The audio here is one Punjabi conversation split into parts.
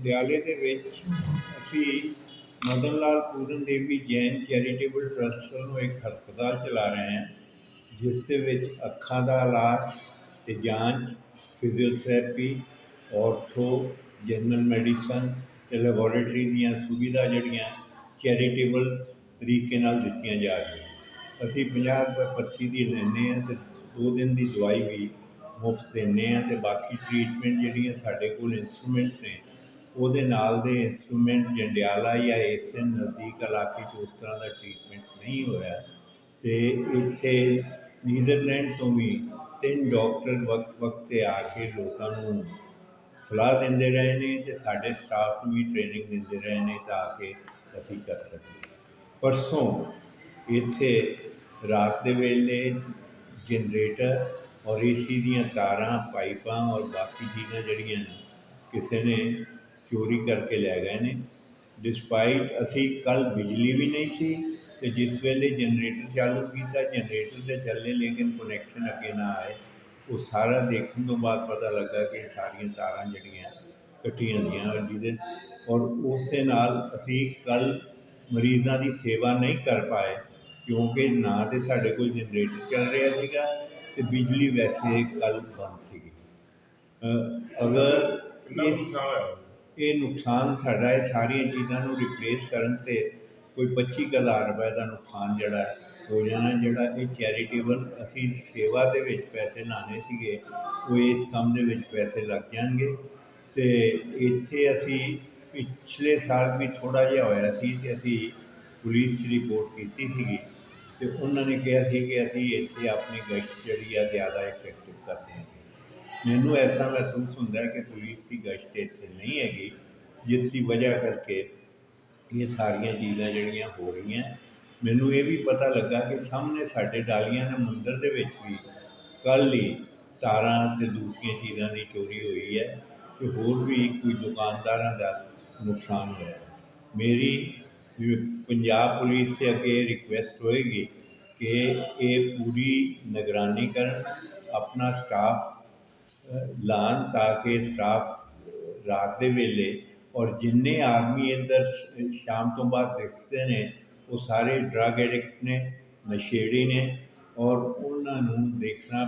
ਪਟਿਆਲੇ ਦੇ ਵਿੱਚ ਅਸੀਂ ਮਦਨ ਲਾਲ ਪੂਰਨ ਦੇਵੀ ਜੈਨ ਚੈਰੀਟੇਬਲ ਟਰਸਟ ਵੱਲੋਂ ਇੱਕ ਹਸਪਤਾਲ ਚਲਾ ਰਹੇ ਹਾਂ, ਜਿਸ ਦੇ ਵਿੱਚ ਅੱਖਾਂ ਦਾ ਇਲਾਜ ਤੇ ਜਾਂਚ ਫਿਜ਼ੀਓਥੈਰੇਪੀ ਔਰਥੋ ਜਨਰਲ ਮੈਡੀਸਨ ਤੇ ਲੈਬੋਰੇਟਰੀ ਦੀਆਂ ਸੁਵਿਧਾ ਜਿਹੜੀਆਂ ਚੈਰੀਟੇਬਲ ਤਰੀਕੇ ਨਾਲ ਦਿੱਤੀਆਂ ਜਾ ਰਹੀਆਂ ਅਸੀਂ 50 ਰੁਪਏ ਪਰਚੀ ਦੀ ਲੈਂਦੇ ਹਾਂ ਤੇ ਦੋ ਦਿਨ ਦੀ ਦਵਾਈ ਵੀ ਮੁਫਤ ਦਿੰਦੇ ਹਾਂ ਤੇ ਬਾਕੀ ਟ੍ਰੀਟਮੈਂਟ ਜਿਹੜੀਆਂ ਸਾਡੇ ਕੋਲ ਇੰਸਟਰੂਮੈਂਟ ਨੇ ਉਹਦੇ ਨਾਲ ਦੇ ਇੰਸਟਰੂਮੈਂਟ ਜੰਡਿਆਲਾ ਜਾਂ ਇਸ ਨਜ਼ਦੀਕ ਇਲਾਕੇ 'ਚ ਉਸ ਤਰ੍ਹਾਂ ਦਾ ਟ੍ਰੀਟਮੈਂਟ ਨਹੀਂ ਹੋਇਆ ਤੇ ਇੱਥੇ ਨੀਦਰਲੈਂਡ ਤੋਂ ਵੀ ਤਿੰਨ ਡਾਕਟਰ ਵਕਤ ਵਕਤ ਤੇ ਆ ਕੇ ਲੋਕਾਂ ਨੂੰ ਸਲਾਹ ਦਿੰਦੇ ਰਹੇ ਨੇ ਤੇ ਸਾਡੇ ਸਟਾਫ ਨੂੰ ਵੀ ਟ੍ਰੇਨਿੰਗ ਦਿੰਦੇ ਰਹੇ ਨੇ ਤਾਂ ਕਿ ਅਸੀਂ ਕਰ ਸਕੀਏ। ਪਰਸੋਂ ਇੱਥੇ ਰਾਤ ਦੇ ਵੇਲੇ ਜਨਰੇਟਰ ਔਰ ਏਸੀ ਦੀਆਂ ਤਾਰਾਂ, ਪਾਈਪਾਂ ਔਰ ਬਾਕੀ ਚੀਜ਼ਾਂ ਜਿਹੜੀਆਂ ਨੇ, ਕਿਸੇ ਨੇ ਚੋਰੀ ਕਰਕੇ ਲੈ ਗਏ ਨੇ। ਡਿਸਪਾਈਟ ਅਸੀਂ ਕੱਲ ਬਿਜਲੀ ਵੀ ਨਹੀਂ ਸੀ ਤੇ ਜਿਸ ਵੇਲੇ ਜਨਰੇਟਰ ਚਾਲੂ ਕੀਤਾ ਜਨਰੇਟਰ ਤੇ ਚੱਲੇ ਲੇਕਿਨ ਕਨੈਕਸ਼ਨ ਅੱਗੇ ਨਾ ਆਏ। ਉਹ ਸਾਰਾ ਦੇਖਣ ਤੋਂ ਬਾਅਦ ਪਤਾ ਲੱਗਾ ਕਿ ਸਾਰੀਆਂ ਤਾਰਾਂ ਜਿਹੜੀਆਂ ਕੱਟੀਆਂ ਔਰ ਜਿਹਦੇ ਔਰ ਉਸ ਦੇ ਨਾਲ ਅਸੀਂ ਕੱਲ ਮਰੀਜ਼ਾਂ ਦੀ ਸੇਵਾ ਨਹੀਂ ਕਰ ਪਾਏ ਕਿਉਂਕਿ ਨਾ ਤੇ ਸਾਡੇ ਕੋਲ ਜਨਰੇਟਰ ਚੱਲ ਰਿਹਾ ਸੀਗਾ ਤੇ ਬਿਜਲੀ ਵੈਸੇ ਕੱਲ ਬੰਦ ਸੀਗੀ। ਅਗਰ ਇਸ ਇਹ ਨੁਕਸਾਨ ਸਾਡਾ ਇਹ ਸਾਰੀਆਂ ਚੀਜ਼ਾਂ ਨੂੰ ਰਿਪਲੇਸ ਕਰਨ ਤੇ ਕੋਈ 25000 ਰੁਪਏ ਦਾ ਨੁਕਸਾਨ ਜਿਹੜਾ ਹੋ ਜਾਣਾ, ਜਿਹੜਾ ਇਹ ਚੈਰੀਟੇਬਲ ਅਸੀਂ ਸੇਵਾ ਦੇ ਵਿੱਚ ਪੈਸੇ ਲਾਣੇ ਸੀਗੇ, ਉਹ ਇਸ ਕੰਮ ਦੇ ਵਿੱਚ ਪੈਸੇ ਲੱਗ ਜਾਣਗੇ। ਤੇ ਇੱਥੇ ਅਸੀਂ ਪਿਛਲੇ ਸਾਲ ਵੀ ਥੋੜਾ ਜਿਹਾ ਹੋਇਆ ਸੀ ਤੇ ਅਸੀਂ ਪੁਲਿਸ 'ਚ ਰਿਪੋਰਟ ਕੀਤੀ ਸੀਗੀ ਤੇ ਉਹਨਾਂ ਨੇ ਕਿਹਾ ਸੀ ਕਿ ਅਸੀਂ ਇੱਥੇ ਆਪਣੀ ਗਸ਼ਤ ਜਿਹੜੀ ਆ ਜ਼ਿਆਦਾ ਇਫੈਕਟਿਵ ਕਰਦੇ ਹਾਂ। ਮੈਨੂੰ ਐਸਾ ਮਹਿਸੂਸ ਹੁੰਦਾ ਕਿ ਪੁਲਿਸ ਦੀ ਗਸ਼ਤ ਇੱਥੇ ਨਹੀਂ ਹੈਗੀ, ਜਿਸ ਦੀ ਵਜ੍ਹਾ ਕਰਕੇ ਇਹ ਸਾਰੀਆਂ ਚੀਜ਼ਾਂ ਜਿਹੜੀਆਂ ਹੋ ਰਹੀਆਂ। ਮੈਨੂੰ ਇਹ ਵੀ ਪਤਾ ਲੱਗਾ ਕਿ ਸਾਹਮਣੇ ਸਾਡੇ ਡਾਲੀਆਂ ਦੇ ਮੰਦਿਰ ਦੇ ਵਿੱਚ ਵੀ ਕੱਲ੍ਹ ਹੀ ਤਾਰਾਂ ਤੇ ਦੂਸਰੀਆਂ ਚੀਜ਼ਾਂ ਦੀ ਚੋਰੀ ਹੋਈ ਹੈ ਤੇ ਹੋਰ ਵੀ ਕੋਈ ਦੁਕਾਨਦਾਰਾਂ ਦਾ ਨੁਕਸਾਨ ਹੋਇਆ ਮੇਰੀ ਪੰਜਾਬ ਪੁਲਿਸ ਦੇ ਅੱਗੇ ਰਿਕੁਐਸਟ ਹੋਏਗੀ ਕਿ ਇਹ ਪੂਰੀ ਨਿਗਰਾਨੀ ਕਰਨ, ਆਪਣਾ ਸਟਾਫ ਲਾਣ ਤਾਂ ਕਿ ਸਟਾਫ ਰਾਤ ਦੇ ਵੇਲੇ ਔਰ ਜਿੰਨੇ ਆਦਮੀ ਇੱਧਰ ਸ਼ਾਮ ਤੋਂ ਬਾਅਦ ਦਿਖਦੇ ਨੇ, ਉਹ ਸਾਰੇ ਡਰੱਗ ਐਡਿਕਟ ਨੇ, ਨਸ਼ੇੜੀ ਨੇ ਔਰ ਉਹਨਾਂ ਨੂੰ ਦੇਖਣਾ,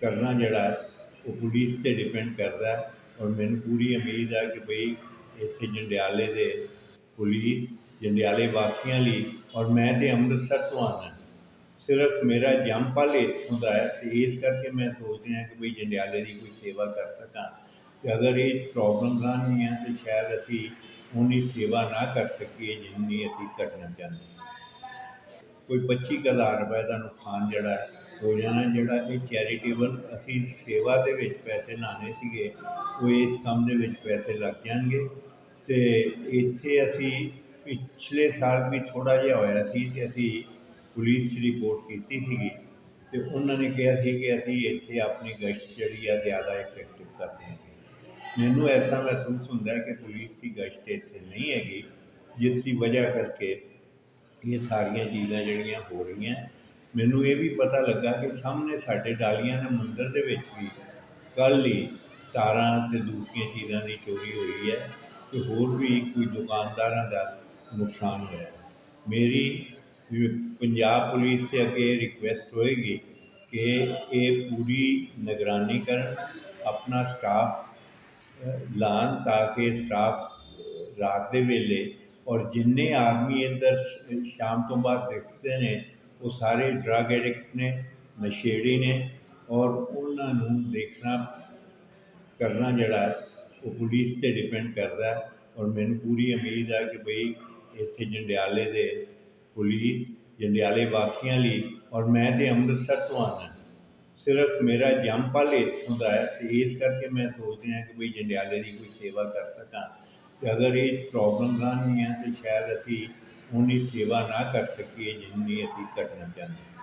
ਕਰਨਾ ਜਿਹੜਾ ਉਹ ਪੁਲਿਸ ਤੇ ਡਿਪੈਂਡ ਕਰਦਾ ਹੈ ਔਰ ਮੈਨੂੰ ਪੂਰੀ ਉਮੀਦ ਹੈ ਕਿ ਭਈ ਇੱਥੇ ਜੰਡਿਆਲੇ ਦੇ ਪੁਲਿਸ, ਜੰਡਿਆਲੇ ਵਾਸੀਆਂ ਲਈ ਔਰ ਮੈਂ ਤੇ ਅੰਮ੍ਰਿਤਸਰ ਤੋਂ ਆਉਣਾ ਸਿਰਫ ਮੇਰਾ ਜੰਮਪਲ ਇੱਥੋਂ ਦਾ ਹੈ ਤੇ ਇਸ ਕਰਕੇ ਮੈਂ ਸੋਚ ਰਿਹਾ ਕਿ ਭਈ ਜੰਡਿਆਲੇ ਦੀ ਕੋਈ ਸੇਵਾ ਕਰ ਸਕਾਂ ਤੇ ਅਗਰ ਇਹ ਪ੍ਰੋਬਲਮ ਨਹੀਂ ਹੈ ਤੇ ਸ਼ਾਇਦ ਅਸੀਂ ਉਨੀ ਸੇਵਾ ਨਾ ਕਰ ਸਕੀਏ ਜਿੰਨੀ ਅਸੀਂ ਕਰਨਾ ਚਾਹੁੰਦੇ ਹਾਂ। ਕੋਈ 25000 ਰੁਪਏ ਦਾ ਨੁਕਸਾਨ ਜਿਹੜਾ ਹੈ, ਹੋ ਜਾਣਾ ਜਿਹੜਾ ਇਹ ਚੈਰੀਟੇਬਲ ਅਸੀਂ ਸੇਵਾ ਦੇ ਵਿੱਚ ਪੈਸੇ ਲਾਣੇ ਸੀਗੇ, ਉਹ ਇਸ ਕੰਮ ਦੇ ਵਿੱਚ ਪੈਸੇ ਲੱਗ ਜਾਣਗੇ ਤੇ ਇੱਥੇ ਅਸੀਂ ਪਿਛਲੇ ਸਾਲ ਵੀ ਥੋੜਾ ਜਿਹਾ ਹੋਇਆ ਸੀ ਤੇ ਅਸੀਂ ਪੁਲਿਸ 'ਚ ਰਿਪੋਰਟ ਕੀਤੀ ਸੀਗੀ ਤੇ ਉਹਨਾਂ ਨੇ ਕਿਹਾ ਸੀ ਕਿ ਅਸੀਂ ਇੱਥੇ ਆਪਣੀ ਗਸ਼ਤ ਜਿਹੜੀ ਆ ਜ਼ਿਆਦਾ ਇਫੈਕਟਿਵ ਕਰਦੇ ਹਾਂ। ਮੈਨੂੰ ਐਸਾ ਮਹਿਸੂਸ ਹੁੰਦਾ ਕਿ ਪੁਲਿਸ ਦੀ ਗਸ਼ਤ ਇੱਥੇ ਨਹੀਂ ਹੈਗੀ, ਜਿਸ ਦੀ ਵਜ੍ਹਾ ਕਰਕੇ ਇਹ ਸਾਰੀਆਂ ਚੀਜ਼ਾਂ ਜਿਹੜੀਆਂ ਹੋ ਰਹੀਆਂ। ਮੈਨੂੰ ਇਹ ਵੀ ਪਤਾ ਲੱਗਾ ਕਿ ਸਾਹਮਣੇ ਸਾਡੇ ਡਾਲੀਆਂ ਦੇ ਮੰਦਰ ਦੇ ਵਿੱਚ ਵੀ ਕੱਲ੍ਹ ਹੀ ਤਾਰਾਂ ਤੇ ਦੂਸਰੀਆਂ ਚੀਜ਼ਾਂ ਦੀ ਚੋਰੀ ਹੋਈ ਹੈ ਤੇ ਹੋਰ ਵੀ ਕੋਈ ਦੁਕਾਨਦਾਰਾਂ ਦਾ ਨੁਕਸਾਨ ਹੋਇਆ। ਮੇਰੀ ਪੰਜਾਬ ਪੁਲਿਸ ਦੇ ਅੱਗੇ ਰਿਕੁਐਸਟ ਹੋਏਗੀ ਕਿ ਇਹ ਪੂਰੀ ਨਿਗਰਾਨੀ ਕਰਨ ਆਪਣਾ ਸਟਾਫ ਲਾਣ ਤਾਂ ਕਿ ਸਟਾਫ ਰਾਤ ਦੇ ਵੇਲੇ ਔਰ ਜਿੰਨੇ ਆਦਮੀ ਇੱਧਰ ਸ਼- ਸ਼ਾਮ ਤੋਂ ਬਾਅਦ ਦਿਖਦੇ ਨੇ ਉਹ ਸਾਰੇ ਡਰੱਗ ਐਡਿਕਟ ਨੇ ਨਸ਼ੇੜੀ ਨੇ ਔਰ ਉਹਨਾਂ ਨੂੰ ਦੇਖਣਾ ਕਰਨਾ ਜਿਹੜਾ ਹੈ, ਉਹ ਪੁਲਿਸ ਤੇ ਡਿਪੈਂਡ ਕਰਦਾ ਹੈ ਔਰ ਮੈਨੂੰ ਪੂਰੀ ਉਮੀਦ ਹੈ ਕਿ ਭਈ ਇੱਥੇ ਜੰਡਿਆਲੇ ਦੇ ਪੁਲਿਸ, ਜੰਡਿਆਲੇ ਵਾਸੀਆਂ ਲਈ ਔਰ ਮੈਂ ਤੇ ਅੰਮ੍ਰਿਤਸਰ ਤੋਂ ਆਉਣਾ ਸਿਰਫ ਮੇਰਾ ਜੰਮਪਲ ਇੱਥੋਂ ਦਾ ਹੈ ਤੇ ਇਸ ਕਰਕੇ ਮੈਂ ਸੋਚ ਰਿਹਾ ਕਿ ਭਈ ਜੰਡਿਆਲੇ ਦੀ ਕੋਈ ਸੇਵਾ ਕਰ ਸਕਾਂ। ਤੇ ਅਗਰ ਇਹ ਪ੍ਰੋਬਲਮ ਨਹੀਂ ਹੈ ਤੇ ਸ਼ਾਇਦ ਅਸੀਂ ਉਨੀ ਸੇਵਾ ਨਾ ਕਰ ਸਕੀਏ ਜਿੰਨੀ ਅਸੀਂ ਕਰਨਾ ਚਾਹੁੰਦੇ ਹਾਂ।